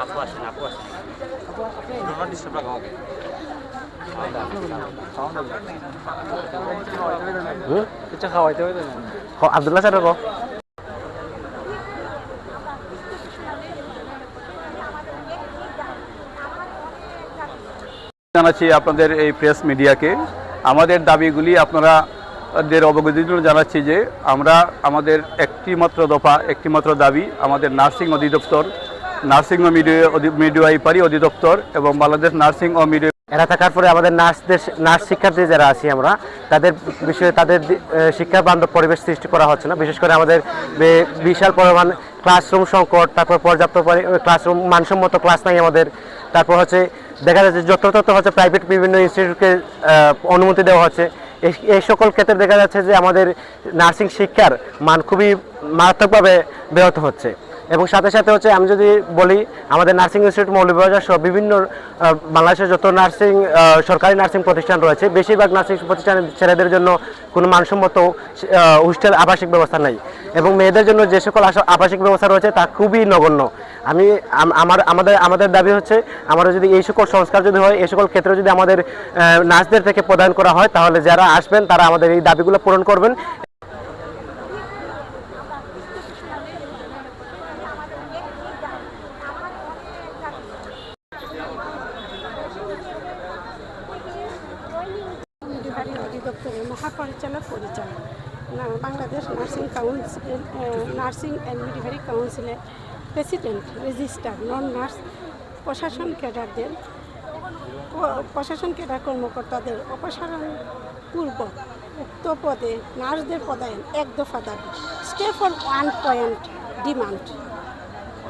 আপু আসেন আপু আসেন। ডোনার ডিস্টার্ব রাখো আমাকে কিছু খাওয়াইতে হবে না আবদুল্লাহ স্যার রকম জানাচ্ছি আপনাদের এই প্রেস মিডিয়াকে আমাদের দাবিগুলি আপনারা দের অবগতির জন্য জানাচ্ছি যে আমরা আমাদের একটি মাত্র দফা একটি মাত্র দাবি আমাদের নার্সিং অধিদপ্তর, নার্সিং ও মিডিওয়াইপারি অধিদপ্তর এবং বাংলাদেশ নার্সিং ও মিডিও এরা থাকার পরে আমাদের নার্সদের, নার্স শিক্ষার্থী যারা আছি আমরা, তাদের বিষয়ে তাদের শিক্ষা বান্ধব পরিবেশ সৃষ্টি করা হচ্ছে না। বিশেষ করে আমাদের বিশাল পরিমাণ ক্লাসরুম সংকট, তারপর পর্যাপ্ত পরি- ক্লাসরুম মানসম্মত ক্লাস নাই আমাদের। তারপর হচ্ছে দেখা যাচ্ছে যত তত হচ্ছে প্রাইভেট বিভিন্ন ইনস্টিটিউটকে অনুমতি দেওয়া হচ্ছে। এই- সকল ক্ষেত্রে দেখা যাচ্ছে যে আমাদের নার্সিং শিক্ষার মান খুবই মারাত্মকভাবে ব্যাহত হচ্ছে। এবং সাথে সাথে হচ্ছে আমি যদি বলি, আমাদের নার্সিং ইনস্টিটিউট মৌলভীবাজার সহ বিভিন্ন বাংলাদেশের যত নার্সিং সরকারি নার্সিং প্রতিষ্ঠান রয়েছে, বেশিরভাগ নার্সিং প্রতিষ্ঠানের ছেলেদের জন্য কোনো মানসম্মত হোস্টেল আবাসিক ব্যবস্থা নাই। এবং মেয়েদের জন্য যে সকল আবাসিক ব্যবস্থা রয়েছে তা খুবই নগণ্য। আমি আমার, আমাদের আমাদের দাবি হচ্ছে আমরা যদি এই সকল সংস্কার যদি হয়, এই সকল ক্ষেত্রে যদি আমাদের নার্সদের থেকে প্রদান করা হয়, তাহলে যারা আসবেন, তারা আমাদের এই দাবিগুলো পূরণ করবেন। মহাপরিচালক পরিচালক। না Bangladesh nursing council nursing and midwifery কাউন্সিলের প্রেসিডেন্ট রেজিস্ট্রার নন নার্স, প্রশাসন ক্যাডারদের প্রশাসন ক্যাডার কর্মকর্তাদের অপসারণ পূর্বক উক্ত পদে নার্সদের পদায়ন এক দফা দাবি। Stay for one point demand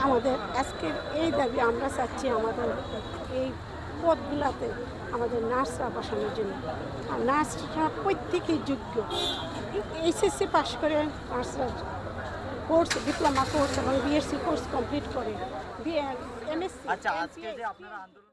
আমাদের আজকের এই দাবি আমরা চাচ্ছি আমাদের এই পদগুলাতে আমাদের নার্সরা বসানোর জন্য। আর নার্সরা প্রত্যেকেই যোগ্য। এইচএসসি পাশ করে নার্সরা কোর্স ডিপ্লোমা কোর্স এবং বিএসসি কোর্স কমপ্লিট করে। এমএসসি আচ্ছা আজকে যে আপনারা আন্দোলন